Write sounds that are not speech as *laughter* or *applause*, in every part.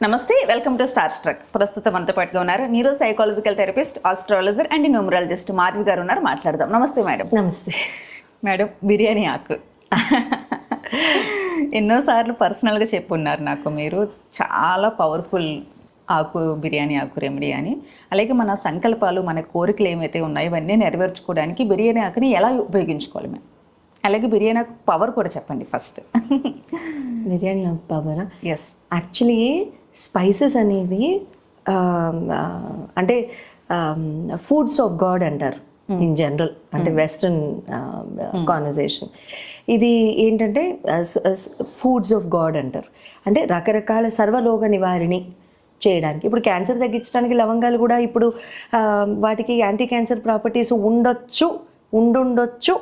నమస్తే welcome to star struck ప్రస్తుతం మనతో పాటుగా ఉన్నారు neuro psychological therapist astrologer and numerologist Madhavi garu ఉన్నారు. మాట్లాడదాం. నమస్తే మేడం. నమస్తే. మేడం బిర్యానీ ఆకు. ఎన్నోసార్లు పర్సనల్గా చెప్పున్నారు నాకు మీరు. చాలా పవర్ఫుల్ ఆకు బిర్యానీ ఆకు రెమెడీ అని. అలాగే మన సంకల్పాలు మన కోరికలు ఏమైతే ఉన్నాయో ఇవన్నీ నెరవేర్చుకోవడానికి బిర్యానీ ఆకుని ఎలా ఉపయోగించుకోవాలి మేము అలాగే బిర్యానీ ఆకు పవర్ కూడా చెప్పండి ఫస్ట్ బిర్యానీ ఆకు పవర్ ఎస్ యాక్చువల్లీ స్పైసెస్ అనేవి అంటే ఫుడ్స్ ఆఫ్ గాడ్ అంటారు ఇన్ జనరల్ అంటే వెస్ట్రన్ కాన్వర్జేషన్ ఇది ఏంటంటే ఫుడ్స్ ఆఫ్ గాడ్ అంటారు. అంటే రకరకాల సర్వలోక నివారిణి చేయడానికి. ఇప్పుడు క్యాన్సర్ తగ్గించడానికి లవంగాలు కూడా ఇప్పుడు వాటికి యాంటీ క్యాన్సర్ ప్రాపర్టీస్ ఉండొచ్చు. ఉండుండొచ్చు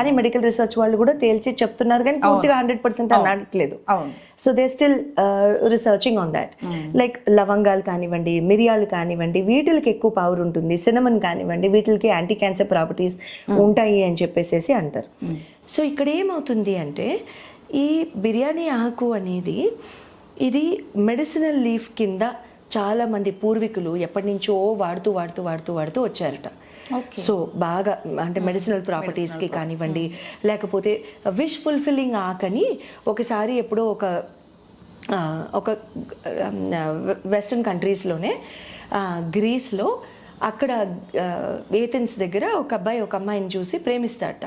అని మెడికల్ రీసెర్చ్ వాళ్ళు కూడా తేల్చి చెప్తున్నారు కానీ పూర్తిగా హండ్రెడ్ పర్సెంట్ అనట్లేదు. అవును. So they still researching on that like లవంగాలు కానివ్వండి మిరియాలు కానివ్వండి వీటికి ఎక్కువ పవర్ ఉంటుంది. సినమన్ కానివ్వండి వీటికి యాంటీ క్యాన్సర్ ప్రాపర్టీస్ ఉంటాయి అని చెప్పేసి అంటారు. సో ఇక్కడ ఏమవుతుంది అంటే ఈ బిర్యానీ ఆకు అనేది ఇది మెడిసినల్ లీఫ్ కింద చాలా మంది పూర్వీకులు ఎప్పటి నుంచో వాడుతూ వాడుతూ వాడుతూ వాడుతూ వచ్చారట. సో బాగా అంటే మెడిసినల్ ప్రాపర్టీస్కి కానివ్వండి లేకపోతే విష్ ఫుల్ఫిల్లింగ్ ఆకని ఒకసారి ఎప్పుడో ఒక ఒక వెస్ట్రన్ కంట్రీస్లోనే గ్రీస్లో అక్కడ ఏథెన్స్ దగ్గర ఒక అబ్బాయి ఒక అమ్మాయిని చూసి ప్రేమిస్తాడట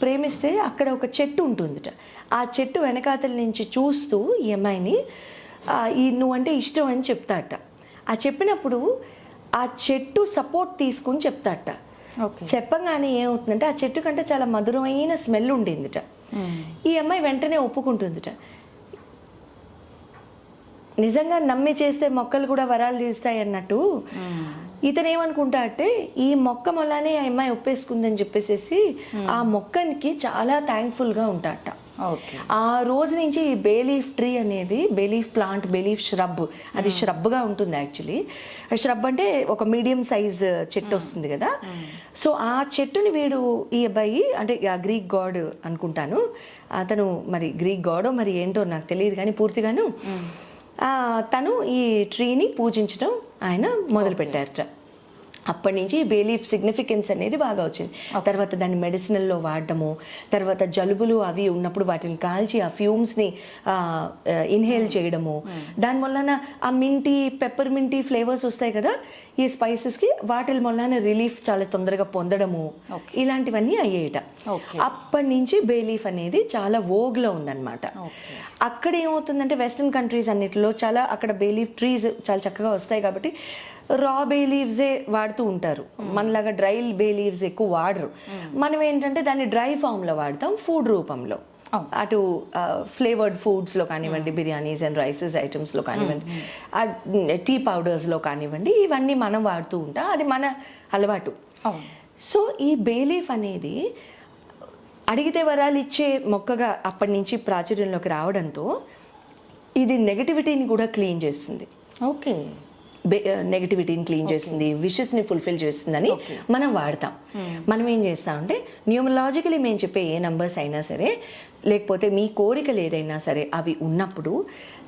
ప్రేమిస్తే అక్కడ ఒక చెట్టు ఉంటుందిట. ఆ చెట్టు వెనకాతల నుంచి చూస్తూ ఈ అమ్మాయిని ఈ నువ్వంటే ఇష్టం అని చెప్తాడట ఆ చెప్పినప్పుడు ఆ చెట్టు సపోర్ట్ తీసుకుని చెప్తాడట ఓకే. చెప్పగానే ఏమవుతుందంటే ఆ చెట్టు కంటే చాలా మధురమైన స్మెల్ ఉండిందిట. ఈ అమ్మాయి వెంటనే ఒప్పుకుంటుందిట. నిజంగా నమ్మి చేస్తే మొక్కలు కూడా వరాలు తీస్తాయి అన్నట్టు ఇతను ఏమనుకుంటా అంటే ఈ మొక్క మొలానే ఆ అమ్మాయి ఒప్పేసుకుందని చెప్పేసి ఆ మొక్కనికి చాలా థ్యాంక్ఫుల్గా ఉంటాడట ఓకే ఆ రోజు నుంచి ఈ బేలీఫ్ ట్రీ అనేది bay leaf plant bay leaf shrub అది శ్రబ్గా ఉంటుంది యాక్చువల్లీ ష్రబ్ అంటే ఒక మీడియం సైజ్ చెట్టు వస్తుంది కదా. సో ఆ చెట్టుని వీడు ఈ అబ్బాయి అంటే గ్రీక్ గాడ్ అనుకుంటాను. అతను మరి గ్రీక్ గాడో మరి ఏంటో నాకు తెలియదు కానీ పూర్తిగాను తను ఈ ట్రీని పూజించడం ఆయన మొదలు పెట్టారట అప్పటి నుంచి బేలీఫ్ సిగ్నిఫికెన్స్ అనేది బాగా వచ్చింది. తర్వాత దాన్ని మెడిసినల్లో వాడటము తర్వాత జలుబులు అవి ఉన్నప్పుడు వాటిని కాల్చి ఆ ఫ్యూమ్స్ని ఇన్హేల్ చేయడము. దానివల్ల ఆ మింటీ పెప్పర్ మింటీ ఫ్లేవర్స్ వస్తాయి కదా? ఈ స్పైసెస్కి వాటి వలన రిలీఫ్ చాలా తొందరగా పొందడము ఇలాంటివన్నీ అయ్యేయట ఓకే. అప్పటి నుంచి బేలీఫ్ అనేది చాలా వోగ్లో ఉందన్నమాట. అక్కడ ఏమవుతుందంటే వెస్ట్రన్ కంట్రీస్ అన్నిటిలో చాలా అక్కడ బేలీఫ్ ట్రీస్ చాలా చక్కగా వస్తాయి కాబట్టి రా బే లీవ్సే వాడుతూ ఉంటారు. మనలాగా డ్రై బే లీవ్స్ ఎక్కువ వాడరు. మనం ఏంటంటే దాన్ని డ్రై ఫామ్లో వాడతాం ఫుడ్ రూపంలో. అటు ఫ్లేవర్డ్ ఫుడ్స్లో కానివ్వండి బిర్యానీస్ అండ్ రైసెస్ ఐటమ్స్లో కానివ్వండి టీ పౌడర్స్లో కానివ్వండి ఇవన్నీ మనం వాడుతూ ఉంటాం. అది మన అలవాటు. సో ఈ బేలీఫ్ అనేది అడిగితే వరాలు ఇచ్చే మొక్కగా అప్పటి నుంచి ప్రాచుర్యంలోకి రావడంతో ఇది నెగటివిటీని కూడా క్లీన్ చేస్తుంది. ఓకే. నెగటివిటీని క్లీన్ చేస్తుంది విషెస్ని ఫుల్ఫిల్ చేస్తుందని మనం వాడతాం. మనం ఏం చేస్తామంటే న్యూమలాజికలీ మేము చెప్పే ఏ నంబర్స్ అయినా సరే లేకపోతే మీ కోరికలు ఏదైనా సరే అవి ఉన్నప్పుడు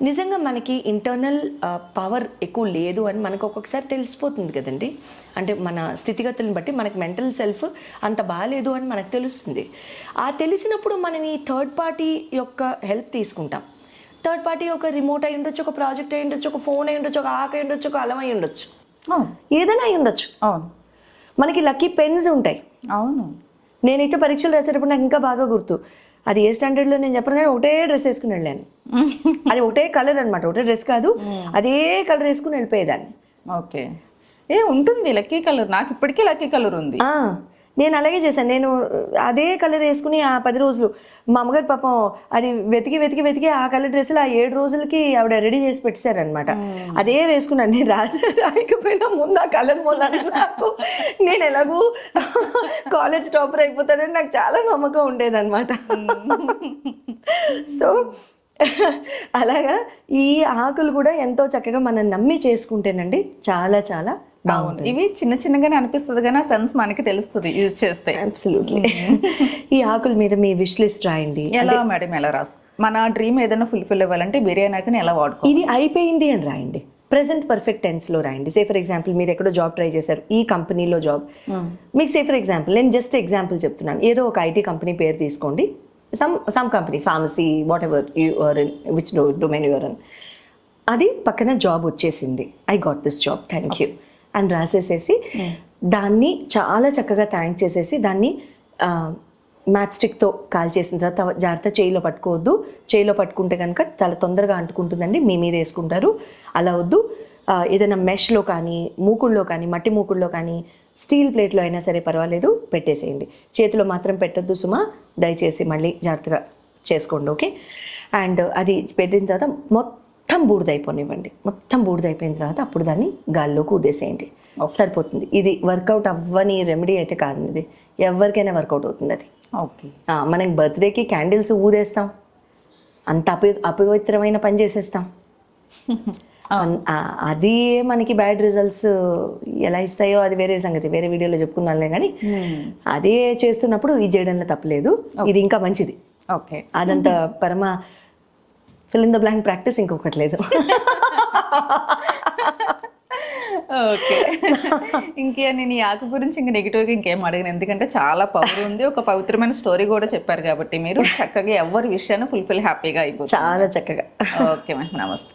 నిజంగా మనకి ఇంటర్నల్ పవర్ ఎక్కువ లేదు అని మనకు ఒక్కొక్కసారి తెలిసిపోతుంది కదండి. అంటే మన స్థితిగతులను బట్టి మనకి మెంటల్ సెల్ఫ్ అంత బాగాలేదు అని మనకు తెలుస్తుంది. ఆ తెలిసినప్పుడు మనం ఈ థర్డ్ పార్టీ యొక్క హెల్ప్ తీసుకుంటాం. థర్డ్ పార్టీ ఒక రిమోట్ అయి ఉండొచ్చు ఒక ప్రాజెక్ట్ అయి ఉండొచ్చు ఒక ఫోన్ అయి ఉండొచ్చు ఒక ఆక అయి ఉండొచ్చు ఒక అలం అయి ఉండొచ్చు. ఏదైనా అయి ఉండొచ్చు. అవును. మనకి లక్కీ పెన్స్ ఉంటాయి. అవును. నేనైతే పరీక్షలు రాసేటప్పుడు నాకు ఇంకా బాగా గుర్తు. అది ఏ స్టాండర్డ్లో నేను చెప్పను కానీ ఒకటే డ్రెస్ వేసుకుని వెళ్ళాను. *laughs* అది ఒకటే కలర్ అనమాట ఒకటే డ్రెస్ కాదు. అదే కలర్ వేసుకుని వెళ్ళిపోయేదాన్ని. ఓకే. ఏ ఉంటుంది లక్కీ కలర్. నాకు ఇప్పటికీ లక్కీ కలర్ ఉంది. నేను అలాగే చేశాను. నేను అదే కలర్ వేసుకుని ఆ పది రోజులు మా అమ్మగారు పాపం అది వెతికి వెతికి వెతికి ఆ కలర్ డ్రెస్సులు ఆ ఏడు రోజులకి ఆవిడ రెడీ చేసి పెట్టారనమాట అదే వేసుకున్నాను నేను రాజ రాయకపోయినా ముందు ఆ కలర్ మొన్న నాకు. నేను ఎలాగూ కాలేజ్ టాపర్ అయిపోతానని నాకు చాలా నమ్మకం ఉండేదన్నమాట. సో అలాగా ఈ ఆకులు కూడా ఎంతో చక్కగా మనం నమ్మి చేసుకుంటేనండి చాలా చాలా అవును. ఇవి చిన్న చిన్నగానే అనిపిస్తుంది కానీ ఆ సెన్స్ మనకి తెలుస్తుంది యూజ్ చేస్తే. అబ్సల్యూట్లీ ఈ ఆకుల మీద మీ విష్ లిస్ట్ రాయండి. ఎలా మేడం ఎలా రాసు? మన డ్రీమ్ ఏదైనా ఫుల్ఫిల్ అవ్వాలంటే బిర్యానీ ఆకుని ఎలా వాడుకో ఇది అయిపోయింది అని రాయండి. ప్రెసెంట్ పర్ఫెక్ట్ టెన్స్లో రాయండి. సే ఫర్ ఎగ్జాంపుల్ మీరు ఎక్కడో జాబ్ ట్రై చేశారు ఈ కంపెనీలో జాబ్. మీకు సే ఫర్ ఎగ్జాంపుల్ నేను జస్ట్ ఎగ్జాంపుల్ చెప్తున్నాను. ఏదో ఒక ఐటీ కంపెనీ పేరు తీసుకోండి. Some some company pharmacy whatever you're which domain you're in అది పక్కన జాబ్ వచ్చేసింది. I got this job thank you అని రాసేసేసి దాన్ని చాలా చక్కగా థ్యాంక్ చేసేసి దాన్ని మ్యాట్ స్టిక్తో కాల్ చేసిన తర్వాత జాగ్రత్త చేయిలో పట్టుకోవద్దు. చేయిలో పట్టుకుంటే కనుక చాలా తొందరగా అంటుకుంటుందండి. మీ మీద వేసుకుంటారు. అలా వద్దు. ఏదైనా మెష్లో కానీ మూకుళ్ళలో కానీ మట్టి మూకుళ్ళలో కానీ స్టీల్ ప్లేట్లో అయినా సరే పర్వాలేదు పెట్టేసేయండి. చేతిలో మాత్రం పెట్టద్దు సుమా దయచేసి మళ్ళీ జాగ్రత్తగా చేసుకోండి ఓకే? అండ్ అది పెట్టిన తర్వాత మొత్తం బూడిదైపోనివ్వండి. మొత్తం బూడిదైపోయిన తర్వాత అప్పుడు దాన్ని గాల్లోకి ఊదేసేయండి. సరిపోతుంది. ఇది వర్కౌట్ అవ్వని రెమెడీ అయితే కాదు ఇది ఎవరికైనా వర్కౌట్ అవుతుంది అది. ఓకే. ఆ, మనం బర్త్డేకి క్యాండిల్స్ ఊదేస్తాం. అంత అపవి అపవిత్రమైన పని చేసేస్తాం. *laughs* అది మనకి బ్యాడ్ రిజల్ట్స్ ఎలా ఇస్తాయో అది వేరే సంగతి వేరే వీడియోలో చెప్పుకుందాంలే కానీ అదే చేస్తున్నప్పుడు ఇది చేయడంలో తప్పలేదు. ఇది ఇంకా మంచిది. ఓకే. అదంత పరమ fill in the blank practice ఇంకొకటి లేదు. ఓకే. ఇంకే నేను ఈ ఆకు గురించి ఇంకా నెగిటివ్గా ఇంకేం అడిగిన. ఎందుకంటే చాలా పవర్ ఉంది. ఒక పవిత్రమైన స్టోరీ కూడా చెప్పారు కాబట్టి మీరు చక్కగా ఎవరి విషయాన్ని ఫుల్ఫిల్ హ్యాపీగా అయిపోతుంది. చాలా చక్కగా. ఓకే మ్యామ్ నమస్తే.